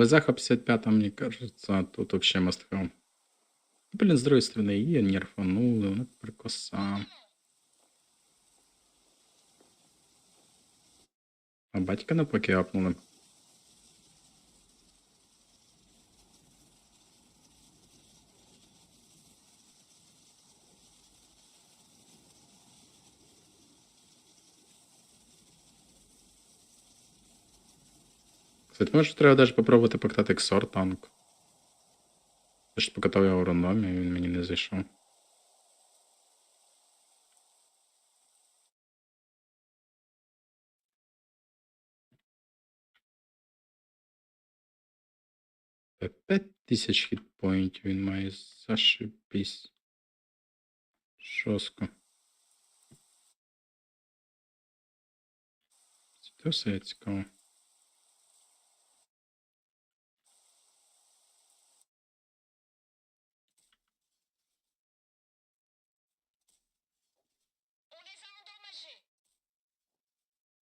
ВЗХ 55, мне кажется, тут вообще must have. Блин, с другой стороны, її нерфанули, вона прикоса. А батька навпаки апнули. Кстати, може треба даже попробувати покатати XOR танк. Я ж покатав його в рандомі, він мені не зайшов. Та 5000 хітпоінтів він має зашибісь. Жорстко. Це все цікаво. On les a endommagés.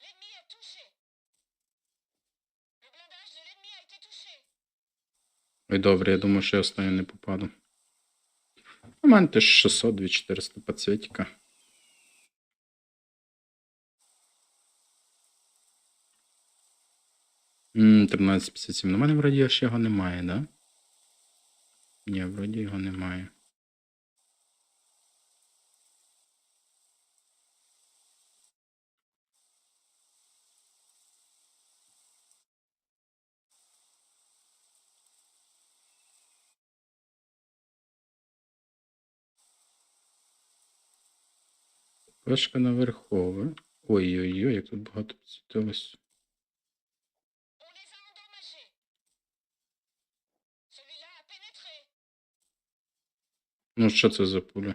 L'ennemi est touché. Le blindage de l'ennemi a été touché. Ой, добре, я думаю, що я останнє не попаду. У мене теж 600, 2400 подсвітика. М, 1357. Ну, в мене вроді ще його немає, да? Ні, вроді його немає. Вешка наверхове. Ой-ой-ой, як тут багато підсвітилось. Ну, що це за пуля?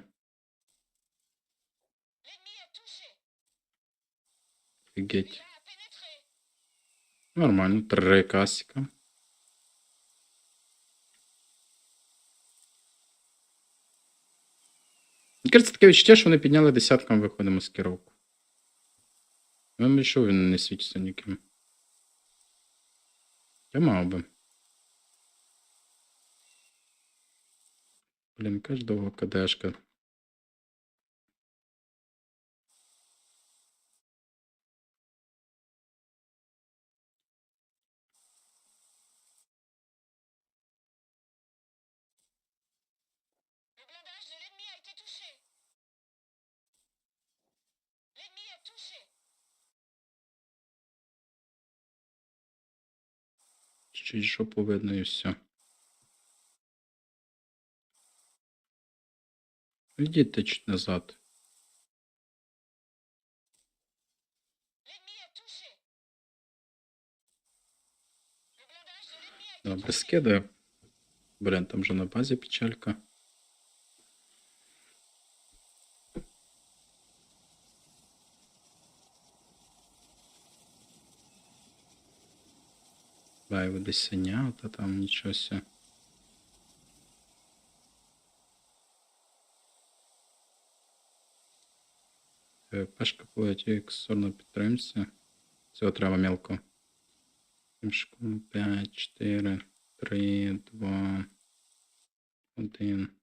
Офігеть. Нормально, три касіка. Кажеться, таке відчуття, що вони підняли десяткам виходу маскировку. Ну, що він не світиться ніким. Я мав би. Блін, яка ж довга кадешка. Été touché. L'ennemi est touché. Чуть жопу видно і все. Йдіть чуть назад. Добре, скидаю. Блін, там вже на базі печалька. Байви десь синята, там нічого ся. Е, Пешка полетів іксор сорно підтримці. Цього треба. Пішку 5, 4, 3, 2, 1.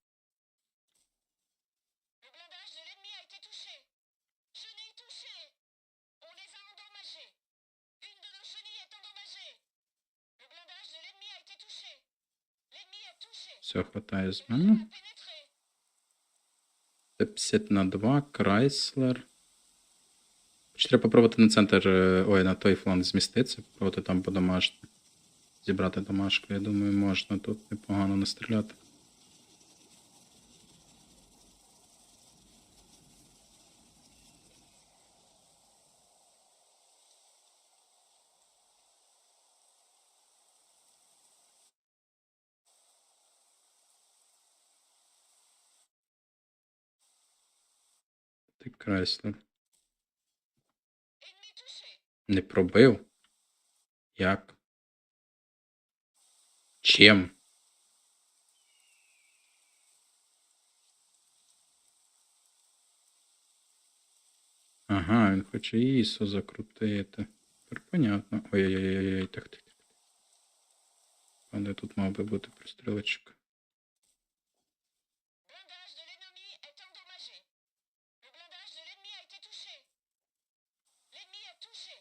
Все, хватає з мене. Це. Т-50 на 2, Крайслер. Чи треба попробувати на центр, е, ой, на той фланг зміститися, попробувати там по домашньому. Зібрати домашку, я думаю, можна тут непогано настріляти. Touché. Не пробив? Як? Чим? Ага, він хоче ІСО закрутити. Тепер понятно. Ой-ой-ой, так, так. Де тут мав би бути прострілочок. Blindage de l'ennemi est endommagé. Le blindage de l'ennemi a été touché. L'ennemi est touché.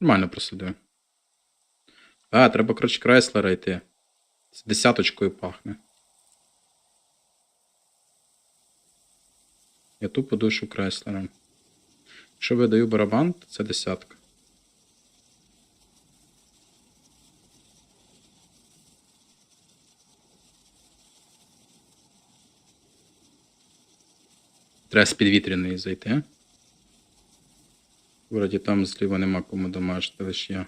Нормально просидив. А, треба, коротше, Крайслера йти. З десяточкою пахне. Я тупо душу Крайслером. Якщо видаю барабан, то це десятка. Треба з підвітряної зайти. Вроді там зліва нема кому домажити, лише я.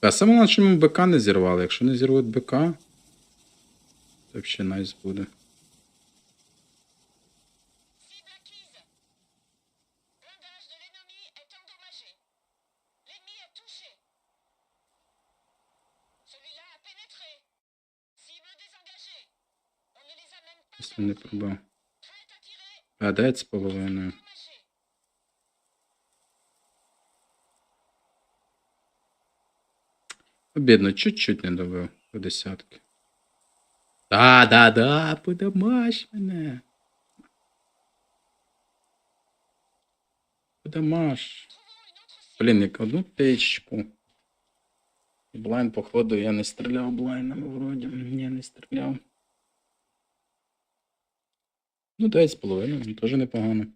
А саме на чому БК не зірвали. Якщо не зірвуть БК, то взагалі найс буде. Якщо не пробив. А, 9 з половиною. Обідно, чуть-чуть не добив до десятки. Да, да, да, подамаш мене. Подамаш. Блін, як одну тичку. Блайн, походу, я не стріляв блайнами вроді. Ні, не стріляв. Ну, 9 з теж непогано.